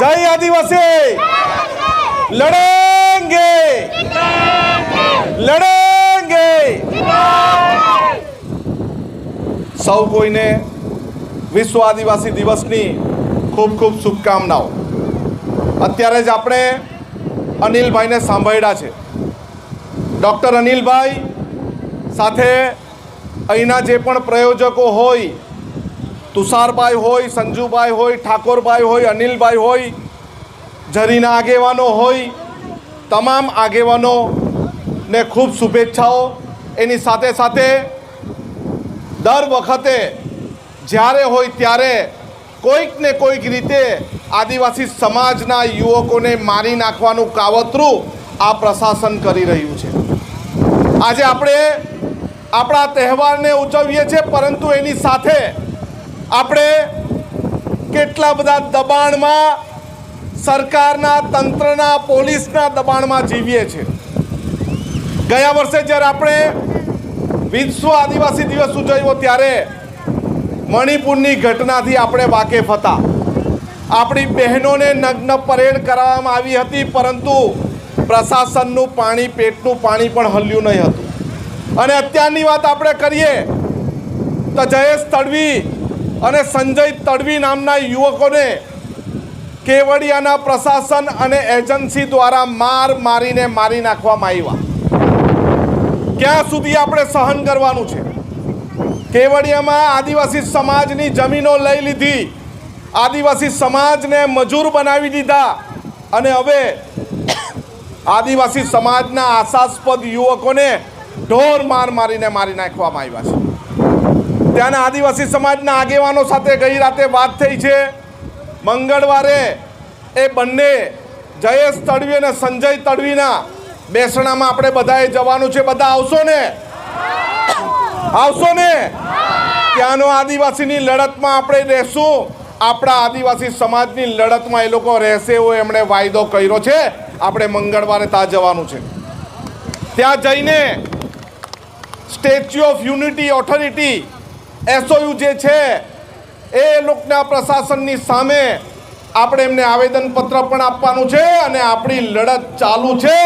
જય આદિવાસી. લડેંગે. લડેંગે. સૌ કોઈને વિશ્વ આદિવાસી દિવસની ખૂબ ખૂબ શુભકામનાઓ. અત્યારે જ આપણે અનિલભાઈને સાંભળ્યા છે. ડૉક્ટર અનિલભાઈ સાથે અહીંના જે પણ પ્રયોજકો હોય તુષારભાઈ હોય, સંજુભાઈ હોય, ઠાકોરભાઈ હોય, અનિલભાઈ હોય જરીના આગેવાનો હોય, તમામ આગેવાનોને ખૂબ શુભેચ્છાઓ. એની સાથે સાથે દર વખતે જ્યારે હોય ત્યારે કોઈક ને કોઈક રીતે આદિવાસી સમાજના યુવકોને મારી નાખવાનું કાવતરું આ પ્રશાસન કરી રહ્યું છે. આજે આપણે આપણા તહેવારને ઉજવીએ છીએ, પરંતુ એની સાથે આપણે કેટલા બધા દબાણમાં સરકારના તંત્રના, પોલીસના દબાણમાં જીવીએ છીએ. ગયા વર્ષે જ્યારે આપણે વિશ્વ આદિવાસી દિવસ ઉજવ્યો ત્યારે મણિપુરની ઘટનાથી આપણે વાકેફ હતા. આપણી બહેનોને નગ્ન પરેડ કરાવવામાં આવી હતી, પરંતુ પ્રશાસનનું પાણી, પેટનું પાણી પણ હલ્યું નહીં હતું. અને અત્યારની વાત આપણે કરીએ તો જયેશ તડવી અને સંજય તડવી નામના યુવકોને કેવડિયાના પ્રશાસન અને એજન્સી દ્વારા માર મારીને મારી નાખવામાં આવ્યા. ક્યાં સુધી આપણે સહન કરવાનું છે? કેવડિયામાં આદિવાસી સમાજની જમીનો લઈ લીધી. આદિવાસી સમાજને મજૂર બનાવી દીધા. અને હવે આદિવાસી સમાજના આશાસ્પદ યુવકોને ઢોર માર મારીને મારી નાખવામાં આવ્યા છે. ત્યાંના આદિવાસી સમાજના આગેવાનો સાથે ગઈ રાતે વાત થઈ છે. મંગળવારે એ બંને જયેશ તડવી અને સંજય તડવીના બેસણામાં આપણે બધાએ જવાનું છે. બધા આવશો ને? આવશો ને? ત્યાંનો આદિવાસીની લડતમાં આપણે રહેશું. આપણા આદિવાસી સમાજની લડતમાં એ લોકો રહેશે એવો એમણે વાયદો કર્યો છે. આપણે મંગળવારે ત્યાં જવાનું છે. ત્યાં જઈને statue of unity, authority SOU જે છે, એ લોકના પ્રશાસનની સામે આપણે એમને આવેદનપત્ર પણ આપવાનું છે અને આપણી લડત ચાલુ છે,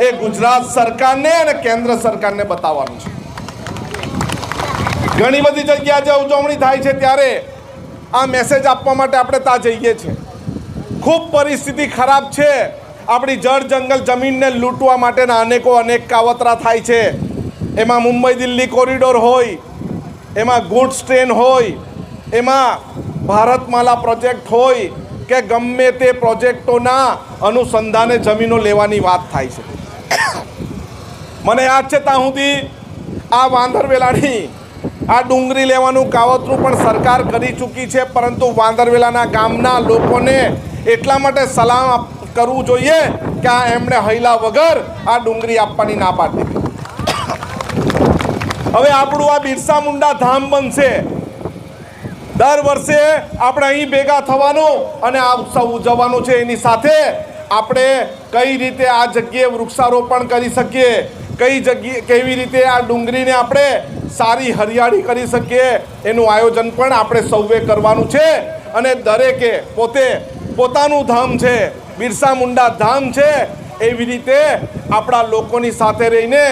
એ ગુજરાત સરકારને અને કેન્દ્ર સરકારને બતાવવાનું છે. ઘણી બધી જગ્યા જે ઉજવણી થાય છે ત્યારે આ મેસેજ આપવા માટે આપણે ત્યાં જઈએ છીએ. ખૂબ પરિસ્થિતિ ખરાબ છે. આપણી જળ જંગલ જમીનને લૂંટવા માટેના અનેકો અનેક કાવતરા થાય છે. એમાં મુંબઈ દિલ્હી કોરિડોર હોય એમાં ગુડ્સ ટ્રેન હોય, એમાં ભારતમાલા પ્રોજેક્ટ હોય કે ગમે તે પ્રોજેક્ટોના અનુસંધાને જમીનો લેવાની વાત થાય છે. મને યાદ છે ત્યાં સુધી આ વાંદરવેલાની આ ડુંગળી લેવાનું કાવતરું પણ સરકાર કરી ચૂકી છે, પરંતુ વાંદરવેલાના ગામના લોકોને એટલા માટે સલામ કરવું જોઈએ કે આ એમણે હૈલા વગર આ ડુંગળી આપવાની ના પાડી હવે આપણું આ બિરસા મુંડા ધામ બનશે. દર વર્ષે આપણે અહીં ભેગા થવાનું અને આ ઉત્સવ ઉજવવાનો છે. એની સાથે આપણે કઈ રીતે આ જગ્યાએ વૃક્ષારોપણ કરી શકીએ, કઈ જગ્યાએ કેવી રીતે આ ડુંગળીને આપણે સારી હરિયાળી કરી શકીએ, એનું આયોજન પણ આપણે સૌએ કરવાનું છે. અને દરેકે પોતે પોતાનું ધામ છે, બિરસા મુંડા ધામ છે, એવી રીતે આપણા લોકોની સાથે રહીને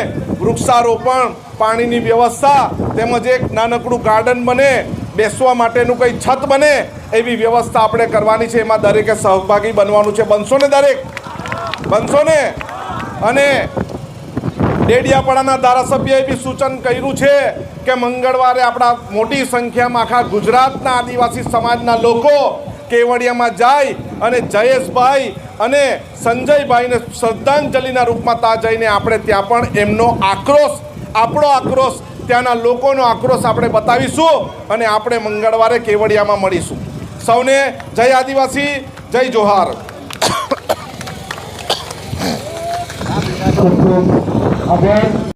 વૃક્ષારોપણ, પાણીની વ્યવસ્થા તેમજ એક નાનકડું ગાર્ડન બને, બેસવા માટેનું કંઈ છત બને, એવી વ્યવસ્થા આપણે કરવાની છે. એમાં દરેકે સહભાગી બનવાનું છે. બનશો ને દરેક? બનશો ને? અને ડેડિયાપાડાના ધારાસભ્યએ બી સૂચન કર્યું છે કે મંગળવારે આપણા મોટી સંખ્યામાં આખા ગુજરાતના આદિવાસી સમાજના લોકો કેવડિયામાં જાય અને જયેશભાઈ અને સંજયભાઈને શ્રદ્ધાંજલિના રૂપમાં ત્યાં જઈને આપણે ત્યાં પણ એમનો આક્રોશ, આપણો આક્રોશ, ત્યાંના લોકોનો આક્રોશ આપણે બતાવીશું અને આપણે મંગળવારે કેવડિયામાં મળીશું. સૌને જય આદિવાસી, જય જોહાર.